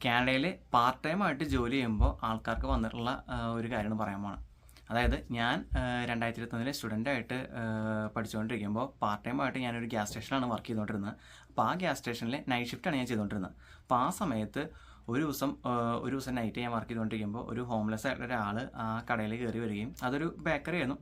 കാനഡയിൽ part time ആയിട്ട് ജോലി ചെയ്യുമ്പോൾ ആൾക്കാർക്ക് വന്നിട്ടുള്ള ഒരു കാര്യം പറയാൻ പോണത് അതായത് ഞാൻ രണ്ടായിരത്തി ഇരുപത്തൊന്നിലെ സ്റ്റുഡന്റായിട്ട് പഠിച്ചുകൊണ്ടിരിക്കുമ്പോൾ പാർട്ട് ടൈം ആയിട്ട് ഞാനൊരു ഗ്യാസ് സ്റ്റേഷനിലാണ് വർക്ക് ചെയ്തുകൊണ്ടിരുന്നത് അപ്പോൾ ആ ഗ്യാസ് സ്റ്റേഷനിൽ നൈറ്റ് ഷിഫ്റ്റാണ് ഞാൻ ചെയ്തുകൊണ്ടിരുന്നത് അപ്പോൾ ആ സമയത്ത് ഒരു ദിവസം ഒരു ദിവസം നൈറ്റ് ഞാൻ വർക്ക് ചെയ്തുകൊണ്ടിരിക്കുമ്പോൾ ഒരു ഹോംലെസ് ആയിട്ടുള്ള ഒരാൾ ആ കടയിൽ കയറി വരികയും അതൊരു ബേക്കറി ആയിരുന്നു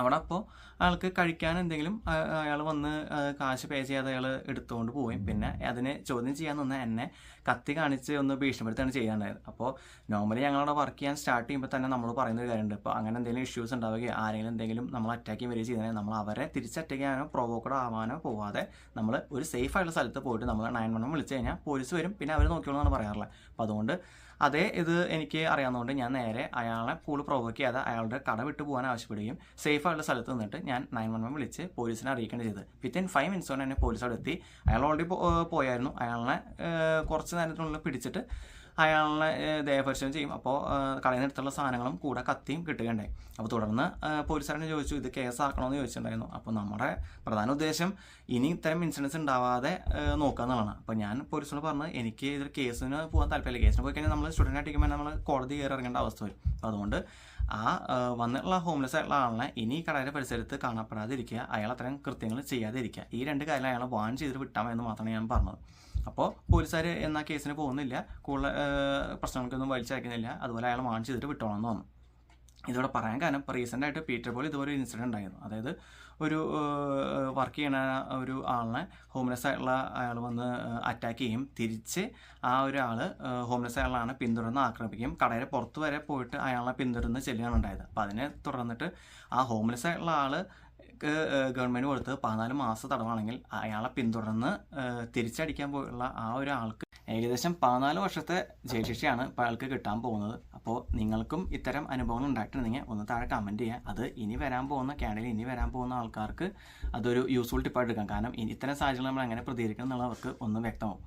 അവിടെ അപ്പോൾ ആൾക്ക് കഴിക്കാൻ എന്തെങ്കിലും അയാൾ വന്ന് കാശ് പേ ചെയ്യാതെ അയാൾ എടുത്തുകൊണ്ട് പോവുകയും. പിന്നെ അതിനെ ചോദ്യം ചെയ്യാൻ നിന്ന് എന്നെ കത്തി കാണിച്ച് ഒന്ന് ഭീഷണിപ്പെടുത്താണ് ചെയ്യാനുണ്ടായത് അപ്പോൾ നോർമലി ഞങ്ങളവിടെ വർക്ക് ചെയ്യാൻ സ്റ്റാർട്ട് ചെയ്യുമ്പോൾ തന്നെ നമ്മൾ പറയുന്ന ഒരു കാര്യമുണ്ട്. ഇപ്പോൾ അങ്ങനെ എന്തെങ്കിലും ഇഷ്യൂസ് ഉണ്ടാവുകയോ ആരെങ്കിലും എന്തെങ്കിലും നമ്മൾ അറ്റാക്ക് ചെയ്യാൻ വരികയോ ചെയ്താൽ നമ്മൾ അവരെ തിരിച്ച് അറ്റാക്ക് ചെയ്യാനോ പ്രൊവോക്കഡ് ആവാനോ പോവാതെ നമ്മൾ ഒരു സേഫ് ആയിട്ടുള്ള സ്ഥലത്ത് പോയിട്ട് നമ്മൾ നയൻ വൺ വിളിച്ച് കഴിഞ്ഞാൽ പോലീസ് വരും. പിന്നെ അവർ നോക്കിയോളൂ എന്നാണ് പറയാറുള്ളത്. അപ്പോൾ അതുകൊണ്ട് അതേ ഇത് എനിക്ക് അറിയാവുന്നതുകൊണ്ട് ഞാൻ നേരെ അയാളെ കൂടുതൽ പ്രൊവോക്ക് ചെയ്യാതെ അയാളുടെ കട വിട്ടു പോകാൻ ആവശ്യപ്പെടുകയും സേഫ് ആയിട്ടുള്ള സ്ഥലത്ത് നിന്നിട്ട് ഞാൻ നയൻ വൺ വൺ വിളിച്ച് പോലീസിനെ അറിയിക്കേണ്ടി ചെയ്തത് വിത്തിൻ ഫൈവ് മിനിറ്റ്സ് കൊണ്ട് തന്നെ പോലീസ് അവിടെ എത്തി. അയാൾ ഓൾറെഡി പോയായിരുന്നു. അയാളെ കുറച്ച് നേരത്തിനുള്ളിൽ പിടിച്ചിട്ട് അയാളെ ദേഹപരിശോധന ചെയ്യും. അപ്പോൾ എടുത്തുള്ള സാധനങ്ങളും കൂടെ കത്തിയും കിട്ടുകയുണ്ടായി. അപ്പോൾ തുടർന്ന് പോലീസുകാരനെ ചോദിച്ചു ഇത് കേസാക്കണമെന്ന് ചോദിച്ചിട്ടുണ്ടായിരുന്നു. അപ്പോൾ നമ്മുടെ പ്രധാന ഉദ്ദേശം ഇനി ഇത്തരം ഇൻസിഡൻസ് ഉണ്ടാവാതെ നോക്കുക എന്നുള്ളതാണ്. അപ്പോൾ ഞാൻ പോലീസിനോട് പറഞ്ഞത് എനിക്ക് ഇതിൽ കേസിന് പോകാൻ താല്പര്യമില്ല. കേസിന് പോയി കഴിഞ്ഞാൽ നമ്മൾ സ്റ്റുഡന്റ് ആയിട്ടിരിക്കുമ്പോൾ നമ്മൾ കോടതി കയറി ഇറങ്ങേണ്ട അവസ്ഥ വരും. അപ്പോൾ അതുകൊണ്ട് ആ വന്നിട്ടുള്ള ഹോംലെസ് ആയിട്ടുള്ള ആളിനെ ഇനി കടയുടെ പരിസരത്ത് കാണപ്പെടാതിരിക്കുക. അയാൾ അത്തരം കൃത്യങ്ങൾ ചെയ്യാതിരിക്കുക. ഈ രണ്ട് കാര്യങ്ങൾ അയാളെ വാൻ ചെയ്തിട്ട് വിട്ടാമെന്ന് മാത്രമാണ് ഞാൻ പറഞ്ഞത്. അപ്പോൾ പോലീസുകാർ എന്നാ കേസിന് പോകുന്നില്ല കൂടുതൽ പ്രശ്നങ്ങൾക്കൊന്നും വലിച്ചയക്കുന്നില്ല അതുപോലെ അയാൾ വാൺ ചെയ്തിട്ട് വിട്ടോളാം എന്ന് പറഞ്ഞു ഇതോടെ പറയാൻ കാരണം ഇപ്പോൾ റീസെന്റ് ആയിട്ട് പീറ്റർ പോലെ ഇതുപോലെ ഒരു ഇൻസിഡന്റ് ഉണ്ടായിരുന്നു. അതായത് ഒരു വർക്ക് ചെയ്യണ ഒരു ആളിനെ ഹോംലെസ് ആയിട്ടുള്ള അയാൾ വന്ന് അറ്റാക്ക് ചെയ്യും. തിരിച്ച് ആ ഒരാൾ ഹോംലെസ് ആയിട്ടുള്ള പിന്തുടർന്ന് ആക്രമിക്കുകയും കടയുടെ പുറത്ത് വരെ പോയിട്ട് അയാളെ പിന്തുടർന്ന് ചെല്ലുകയാണ് ഉണ്ടായത്. അപ്പോൾ അതിനെ തുടർന്നിട്ട് ആ ഹോംലെസ് ആയിട്ടുള്ള ആൾ ഗവൺമെന്റ് കൊടുത്ത് പതിനാല് മാസം തടവാണെങ്കിൽ അയാളെ പിന്തുടർന്ന് തിരിച്ചടിക്കാൻ പോയുള്ള ആ ഒരു ആൾക്ക് ഏകദേശം പതിനാല് വർഷത്തെ ജയിൽ ശിക്ഷയാണ് ഇപ്പോൾ അയാൾക്ക് കിട്ടാൻ പോകുന്നത്. അപ്പോൾ നിങ്ങൾക്കും ഇത്തരം അനുഭവങ്ങൾ ഉണ്ടായിട്ടുണ്ടെങ്കിൽ ഒന്ന് താഴെ കമന്റ് ചെയ്യുക അത് ഇനി വരാൻ പോകുന്ന കാനഡയിൽ ഇനി വരാൻ പോകുന്ന ആൾക്കാർക്ക് അതൊരു യൂസ്ഫുൾ ടിപ്പായിട്ട് എടുക്കാം. കാരണം ഇത്തരം സാഹചര്യങ്ങൾ നമ്മൾ എങ്ങനെ പ്രതികരിക്കണം എന്നുള്ളവർക്ക് ഒന്ന് വ്യക്തമാവും.